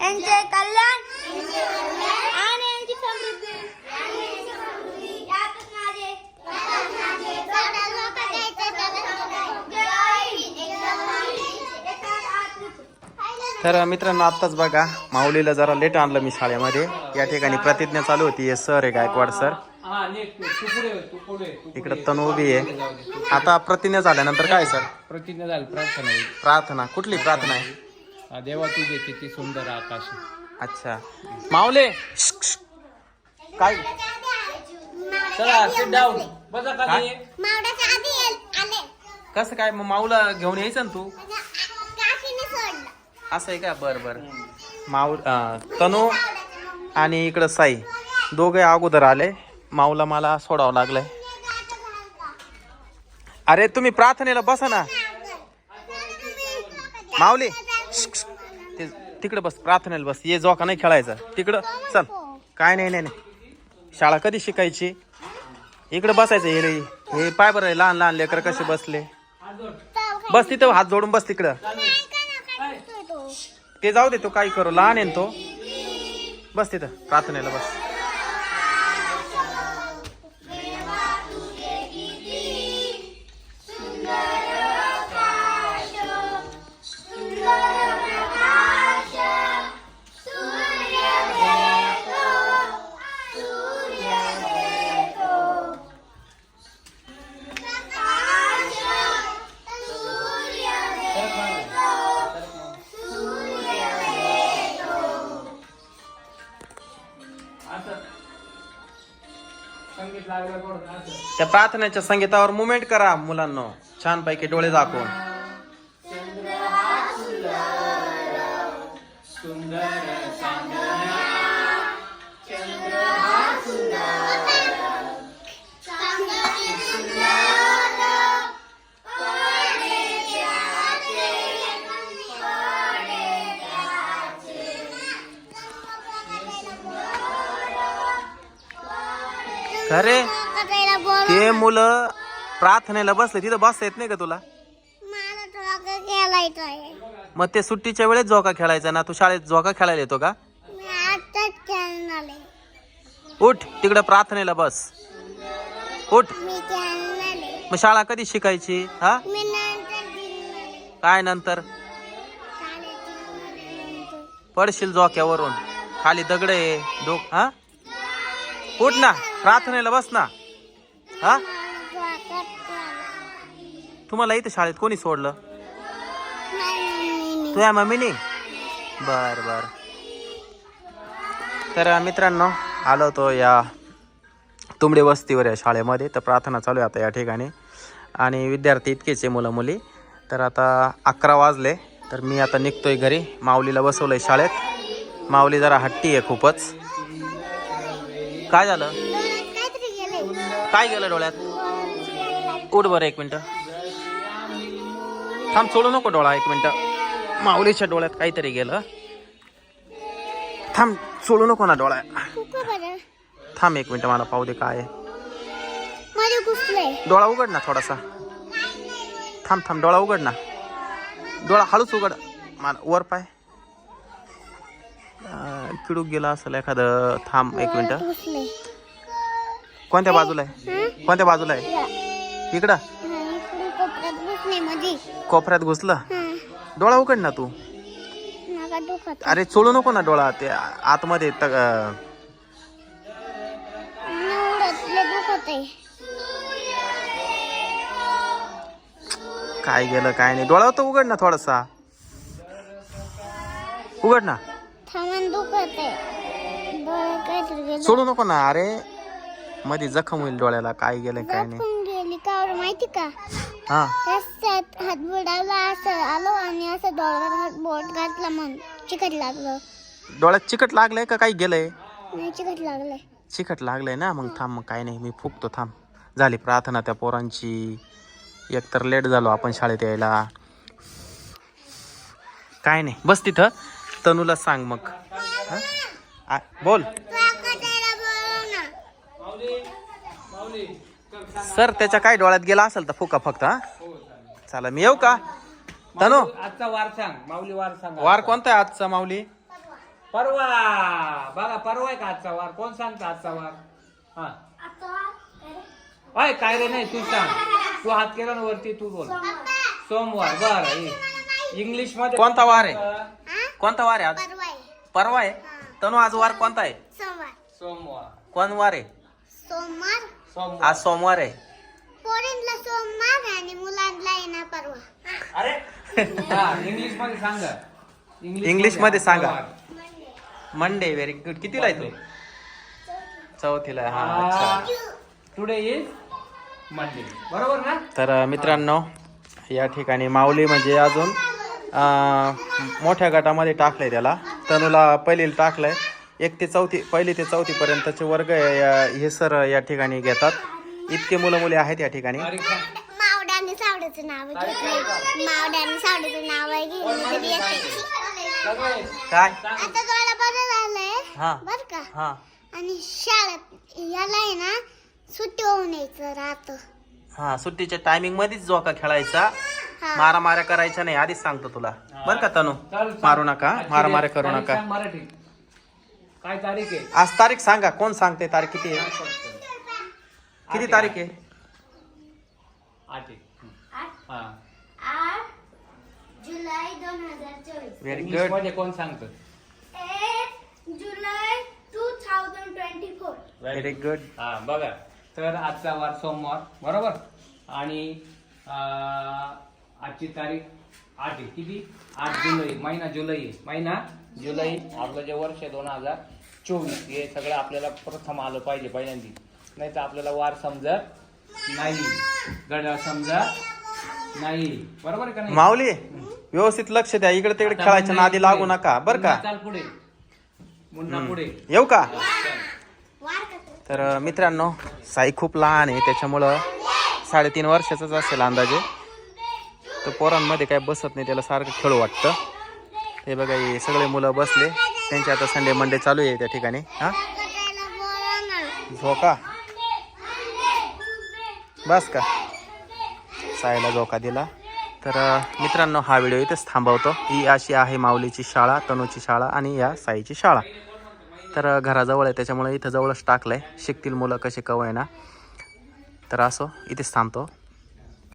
यांचे कल्याण आणि यांची समृद्धी. यातच माझे तर मित्रांनो आत्ताच बघा माऊलीला जरा लेट आणलं मी शाळेमध्ये. या ठिकाणी प्रतिज्ञा चालू होती. हे सर आहे गायकवाड सर. हा नीट तू. पुढे तू पुढे तू इकडे तनु उभी आहे. आता प्रतिज्ञा झाल्यानंतर काय सर? प्रतिज्ञा झाली प्रार्थना होईल प्रार्थना. कुठली प्रार्थना आहे? हा, देवा तुझे किती सुंदर आकाश. अच्छा. माऊले! काय? चला सिट डाऊन बसा आधी आले. कसं काय मग माऊला घेऊन यायचं ना तू? काशीने सोडलं. असं आहे का? बर बर. माऊ अं, तनू आणि इकडं साई. दोघे अगोदर आले. माऊला मला सोडावं लागलंय. अरे तुम्ही प्रार्थनेला बसा ना. माऊली ते तिकडं बस प्रार्थनेला बस. ये जोका नाही खेळायचा. तिकडं चल. काय नाही नाही नाही. शाळा कधी शिकायची? इकडं बसायचं हे रे. हे पाय बरं लहान लहान लेकर कसे बसले? बस तिथं हात जोडून बस तिकडं. ते जाऊ दे तो काही करू. लहान आहे ना तो. बस तिथं प्रार्थनेला बस. त्या प्रार्थनेच्या संगीतावर मुवमेंट करा मुलांना. छान पैकी डोळे दाखवून खरे? ते मुलं प्रार्थनेला बसले तिथं बसता येत नाही का तुला? मग ते सुट्टीच्या वेळेस झोका खेळायचा ना? तू शाळेत झोका खेळायला येतो का? उठ तिकडं प्रार्थनेला बस. उठ. मग शाळा कधी शिकायची? हा. काय नंतर. पडशील झोक्यावरून. खाली दगड आहे. डोक हा? उठ ना. प्रार्थनेला बस ना. हा? तुम्हाला इथं शाळेत कोणी सोडलं? नाही, मम्मीनी. तुझ्या मम्मीने? बर बर. तर मित्रांनो आलो होतो या तुंबडे वस्तीवर या शाळेमध्ये. तर प्रार्थना चालू आहे आता या ठिकाणी. आणि विद्यार्थी इतकेच आहे मुलं मुली तर आता अकरा वाजले. तर मी आता निघतोय घरी. माऊलीला बसवलंय शाळेत. माऊली जरा हट्टी आहे खूपच. काय झालं? काय गेलं डोळ्यात? उठ बरं एक मिनटं. थांब सोडू नको डोळा एक मिनटं. माऊलीच्या डोळ्यात काहीतरी गेलं. थांब सोडू नको ना डोळा. थांब एक मिनटं मला पाहू दे काय. आहे. डोळा उघड ना थोडासा. थांब थांब डोळा उघड ना. डोळा हळूच उघड. मला वर पाय. किडूक गेला असेल एखादं. थांब एक मिनटं. कोणत्या बाजूला आहे? कोणत्या बाजूला आहे? इकडं? कोपऱ्यात घुसले? डोळा उघड ना तू. अरे चोळू नको ना डोळा. ते आतमध्ये काय गेलं काय नाही. डोळा तर उघड ना थोडासा. उघड ना. सोडू नको ना. अरे मध्ये जखम होईल डोळ्याला काय गेलं काय नाही. दाखवून गेली का बरं माहिती का? हा. रस्त्यात हात बुडावला असं आलो आणि असं डोळ्यावर हात बोट घातला मग चिकट लागलं. डोळ्यात चिकट लागलंय का काही गेलंय? नाही चिकट लागलंय. चिकट लागलंय ना मग थांब मग काय नाही मी फुकतो थांब. झाली प्रार्थना त्या पोरांची. एकतर लेट झालो आपण शाळेत यायला. काय नाही बस तिथं. तनूला सांग मग. हा? आ- बोल तुला कटायला बोलव ना सर त्याच्या काय डोळ्यात गेला असेल तर फुका फक्त हा? चला मी येऊ का? तनु आजचा वार सांग. माऊली वार सांग वार कोणता आहे आजचा माऊली? परवा. बघा परवा आहे का आजचा वार? कोण सांगता आजचा वार? हा. अय काय रे नाही तू सांग. तू हात केला ना वरती तू बोल. सोमवार बर इंग्लिशमध्ये कोणता वार आहे? हा. कोणता वार आहे आज? परवा आहे? परवा आहे तनु आज वार कोणता आहे? सोमवार. सोमवार. कोण वार आहे? सोमवार? आज सोमवार आहे. पोरींला सोमवार आणि मुलांना येणार परवा. अरे हा इंग्लिशमध्ये सांगा. इंग्लिशमध्ये सांगा. मंडे व्हेरी गुड कितीला आहे तू? चौथीला आहे, हा अच्छा. टुडे इज मंडे बरोबर ना? तर अ, मित्रांनो या ठिकाणी माऊली म्हणजे अजून अ, मोठ्या गटामध्ये टाकलंय त्याला. तनुला पहिलीला टाकलंय. एक ते चौथी पहिली ते चौथी पर्यंतचे वर्ग या- हे सर या ठिकाणी घेतात. इतके मुलं मुली आहेत या ठिकाणी. तारीख सांग. मावड्याने सावड्याचं नाव घेतलंय. मावड्याने सावड्याचं नाव आहे घेतलं तरी येते. सगळे. काय? आता थोडं बरं झालंय हा. बर का? हा. आणि शाळेत याला आहे ना सुट्टी होऊन यायचं राहत. हा सुट्टीच्या टायमिंग मध्येच जोका खेळायचा. हा. मारा माऱ्या करायच्या नाही आधीच सांगतो तुला. बर का तनू. मारू नका मारा. माऱ्या करू नका. काय तारीख आहे? आज तारीख सांगा. कोण सांगते तारीख किती आहे? किती तारीख आहे? आठ आहे. हं. हा. आठ जुलै दोन हजार चोवीस. व्हेरी इंग्लिश गुडमध्ये कोण सांगतं? Eight July two thousand twenty four very good हा बघा. तर आजचा वार सोमवार बरोबर? आणि अं, आजची तारीख आठ आहे. किती? आठ जुलै. महिना जुलै आहे. महिना जुलै. आपलं जे वर्ष आहे दोन हजार चोवीस हे सगळं आपल्याला प्रथम आलं पाहिजे पहिल्यांदी. नाही तर आपल्याला वार समजत नाही. गड समजत नाही. बरोबर आहे का नाही? माऊली व्यवस्थित लक्ष द्या. इकडे तिकडे आता खेळायच्या मुन्ना नादी लागू. नका. बर का? मुन्ना चाल पुढे. मुन्ना पुढे. येऊ का? तर मित्रांनो साई खूप लहान आहे. त्याच्यामुळं साडेतीन वर्षाचाच असेल अंदाजे. तर पोरांमध्ये काय बसत नाही त्याला सारखं खेळू वाटतं. हे बघा हे सगळे मुलं बसले. त्यांचे आता संडे मंडे चालू आहे त्या ठिकाणी. हा? झोका? बस का? साईला झोका दिला. तर मित्रांनो हा व्हिडिओ इथेच थांबवतो. ही अशी आहे माऊलीची शाळा तनूची शाळा आणि या साईची शाळा. तर घराजवळ आहे त्याच्यामुळे इथं जवळच टाकलं आहे शिकतील मुलं कसे कवय ना तर असो इथेच थांबतो.